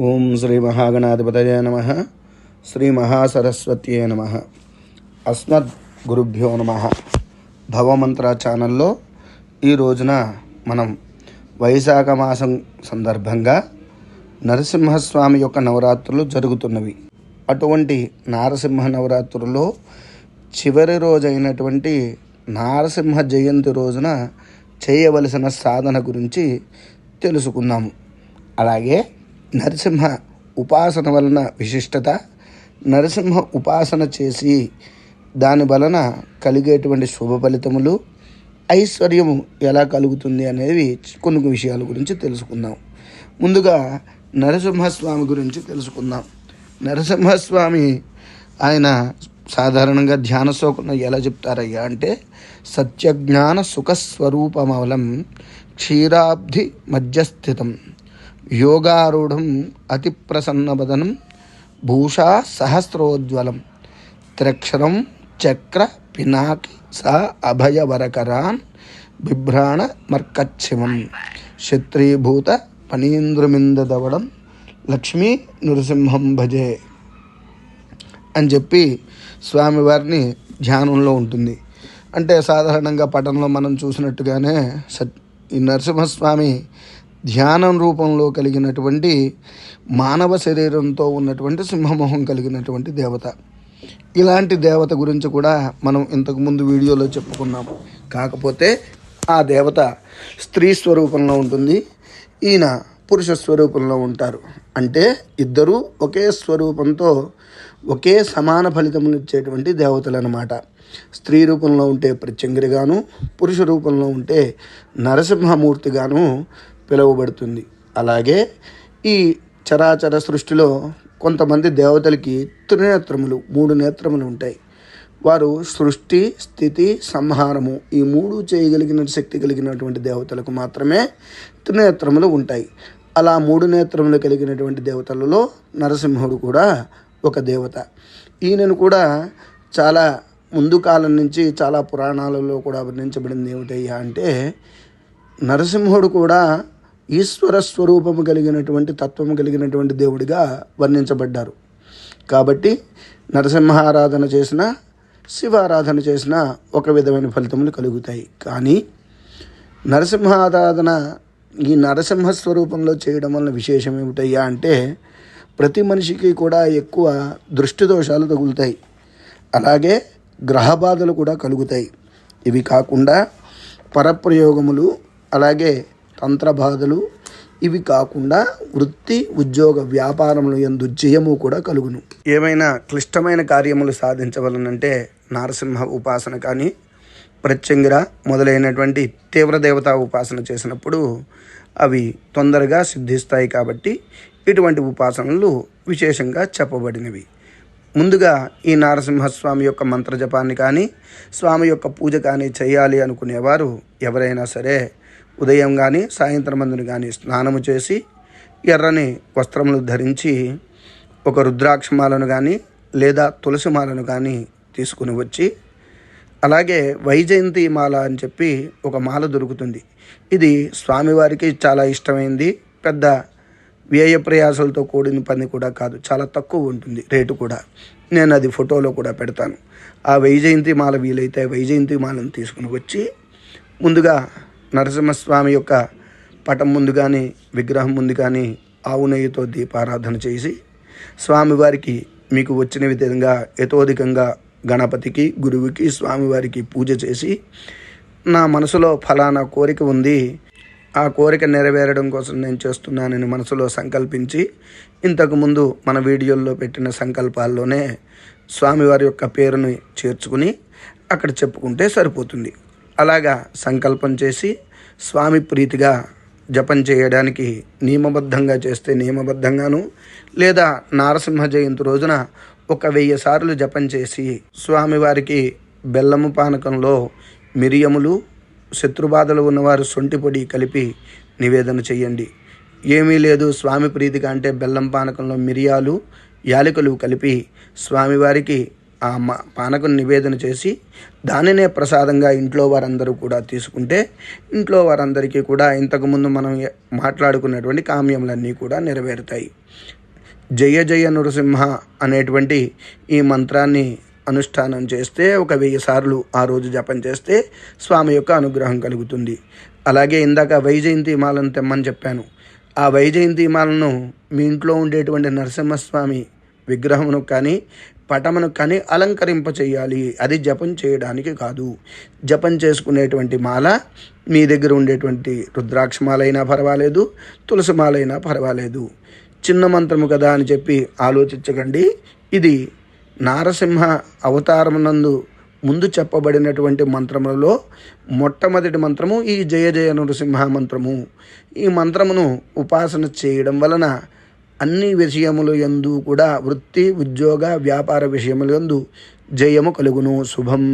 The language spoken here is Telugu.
ఓం శ్రీ మహాగణాధిపతయ నమ. శ్రీ మహాసరస్వత్యే నమ. అస్మద్ గురుభ్యో నమ. భవమంత్ర ఛానల్లో ఈ రోజున మనం వైశాఖ మాసం సందర్భంగా నరసింహస్వామి యొక్క నవరాత్రులు జరుగుతున్నవి. అటువంటి నారసింహ నవరాత్రుల్లో చివరి రోజైనటువంటి నారసింహ జయంతి రోజున చేయవలసిన సాధన గురించి తెలుసుకుందాము. అలాగే నరసింహ ఉపాసన వలన విశిష్టత. నరసింహ ఉపాసన చేసి దాని వలన కలిగేటువంటి శుభ ఫలితములు ఐశ్వర్యము ఎలా కలుగుతుంది అనేవి కొన్ని విషయాల గురించి తెలుసుకుందాం. ముందుగా నరసింహస్వామి గురించి తెలుసుకుందాం. నరసింహస్వామి ఆయన సాధారణంగా ధ్యాన శ్లోకంలో ఎలా చెప్తారయ్యా అంటే సత్యజ్ఞాన సుఖస్వరూపమవలం క్షీరాబ్ధి మధ్యస్థితం. యోగారూఢం అతిప్రసన్నవదనం భూషా సహస్రోజ్వలం. త్రక్షరం చక్ర పినాకి స అభయవరకరాన్ బిభ్రాణ మర్కచ్చిమం క్షత్రీభూత పనీంద్రమిందదవడం లక్ష్మీ నృసింహం భజే అని చెప్పి స్వామివారిని ధ్యానంలో ఉంటుంది. అంటే సాధారణంగా పటంలో మనం చూసినట్టుగానే సత్ ఈ నరసింహస్వామి ధ్యానం రూపంలో కలిగినటువంటి మానవ శరీరంతో ఉన్నటువంటి సింహమోహం కలిగినటువంటి దేవత. ఇలాంటి దేవత గురించి కూడా మనం ఇంతకుముందు వీడియోలో చెప్పుకున్నాం. కాకపోతే ఆ దేవత స్త్రీ స్వరూపంలో ఉంటుంది. ఈయన పురుష స్వరూపంలో ఉంటారు. అంటే ఇద్దరూ ఒకే స్వరూపంతో ఒకే సమాన ఫలితములు ఇచ్చేటువంటి దేవతలు అనమాట స్త్రీ రూపంలో ఉంటే ప్రత్యంగిరిగాను పురుష రూపంలో ఉంటే నరసింహమూర్తిగాను పిలువబడుతుంది. అలాగే ఈ చరాచర సృష్టిలో కొంతమంది దేవతలకి త్రినేత్రములు మూడు నేత్రములు ఉంటాయి. వారు సృష్టి స్థితి సంహారము ఈ మూడు చేయగలిగిన శక్తి కలిగినటువంటి దేవతలకు మాత్రమే త్రినేత్రములు ఉంటాయి. అలా మూడు నేత్రములు కలిగినటువంటి దేవతలలో నరసింహుడు కూడా ఒక దేవత. ఈయనను కూడా చాలా ముందు కాలం నుంచి చాలా పురాణాలలో కూడా వర్ణించబడింది ఏమిటయ్యా అంటే నరసింహుడు కూడా ఈశ్వర స్వరూపము కలిగినటువంటి తత్వము కలిగినటువంటి దేవుడిగా వర్ణించబడ్డారు. కాబట్టి నరసింహారాధన చేసిన శివారాధన చేసిన ఒక విధమైన ఫలితములు కలుగుతాయి. కానీ నరసింహారాధన ఈ నరసింహ స్వరూపంలో చేయడం వలన విశేషం ఏమిటయ్యా అంటే ప్రతి మనిషికి కూడా ఎక్కువ దృష్టి దోషాలు తగులుతాయి. అలాగే గ్రహ బాధలు కూడా కలుగుతాయి. ఇవి కాకుండా పరప్రయోగములు అలాగే తంత్ర బాధలు ఇవి కాకుండా వృత్తి ఉద్యోగ వ్యాపారములు ఎందు జయము కూడా కలుగును. ఏమైనా క్లిష్టమైన కార్యములు సాధించవలనంటే నారసింహ ఉపాసన కానీ ప్రత్యంగిర మొదలైనటువంటి తీవ్ర దేవతా ఉపాసన చేసినప్పుడు అవి తొందరగా సిద్ధిస్తాయి కాబట్టి ఇటువంటి ఉపాసనలు విశేషంగా చెప్పబడినవి. ముందుగా ఈ నారసింహస్వామి యొక్క మంత్రజపాన్ని కానీ స్వామి యొక్క పూజ కానీ చేయాలి అనుకునేవారు ఎవరైనా సరే ఉదయం కానీ సాయంత్రం మందుని కానీ స్నానము చేసి ఎర్రని వస్త్రములు ధరించి ఒక రుద్రాక్షమాలను కానీ లేదా తులసి మాలను కానీ తీసుకుని వచ్చి అలాగే వైజయంతి మాల అని చెప్పి ఒక మాల దొరుకుతుంది. ఇది స్వామివారికి చాలా ఇష్టమైంది. పెద్ద వ్యయ ప్రయాసాలతో కూడిన పని కూడా కాదు చాలా తక్కువ ఉంటుంది రేటు కూడా. నేను అది ఫోటోలో కూడా పెడతాను. ఆ వైజయంతి మాల వీలైతే వైజయంతి మాలను తీసుకుని వచ్చి ముందుగా నరసింహస్వామి యొక్క పటం ముందు కానీ విగ్రహం ముందు కానీ ఆవు నెయ్యితో దీపారాధన చేసి స్వామివారికి మీకు వచ్చిన విధంగా యథోధికంగా గణపతికి గురువుకి స్వామివారికి పూజ చేసి నా మనసులో ఫలానా కోరిక ఉంది. ఆ కోరిక నెరవేరడం కోసం నేను చేస్తున్నానని మనసులో సంకల్పించి ఇంతకుముందు మన వీడియోల్లో పెట్టిన సంకల్పాల్లోనే స్వామివారి యొక్క పేరుని చేర్చుకుని అక్కడ చెప్పుకుంటే సరిపోతుంది. అలాగా సంకల్పం చేసి స్వామి ప్రీతిగా జపం చేయడానికి నియమబద్ధంగా చేస్తే నియమబద్ధంగాను లేదా నారసింహ జయంతి రోజున ఒక వెయ్యి సార్లు జపం చేసి స్వామివారికి బెల్లము పానకంలో మిరియములు శత్రుబాధలు ఉన్నవారు సొంటి పొడి కలిపి నివేదన చేయండి. ఏమీ లేదు స్వామి ప్రీతిగా అంటే బెల్లం పానకంలో మిరియాలు యాలకులు కలిపి స్వామివారికి ఆ పానకం నివేదన చేసి దానినే ప్రసాదంగా ఇంట్లో వారందరూ కూడా తీసుకుంటే ఇంట్లో వారందరికీ కూడా ఇంతకుముందు మనం మాట్లాడుకున్నటువంటి కామ్యములన్నీ కూడా నెరవేరుతాయి. జయ జయ నృసింహ అనేటువంటి ఈ మంత్రాన్ని అనుష్ఠానం చేస్తే ఒక వెయ్యి సార్లు ఆ రోజు జపం చేస్తే స్వామి యొక్క అనుగ్రహం కలుగుతుంది. అలాగే ఇందాక వైజయంతి మాలను తెమ్మని చెప్పాను. ఆ వైజయంతి మాలను మీ ఇంట్లో ఉండేటువంటి నరసింహస్వామి విగ్రహమును కానీ పటమును కానీ అలంకరింప చేయాలి అది జపం చేయడానికి కాదు. జపం చేసుకునేటువంటి మాల మీ దగ్గర ఉండేటువంటి రుద్రాక్ష మాలైనా పర్వాలేదు తులసి మాలైనా పర్వాలేదు. చిన్న మంత్రము కదా అని చెప్పి ఆలోచించకండి. ఇది నారసింహ అవతారమునందు ముందు చెప్పబడినటువంటి మంత్రములలో మొట్టమొదటి మంత్రము ఈ జయ జయ నృసింహ మంత్రము. ఈ మంత్రమును ఉపాసన చేయడం వలన అన్ని విషయములు యందు కూడా వృత్తి ఉద్యోగ వ్యాపార విషయములందు యందు జయము కలుగును. శుభం.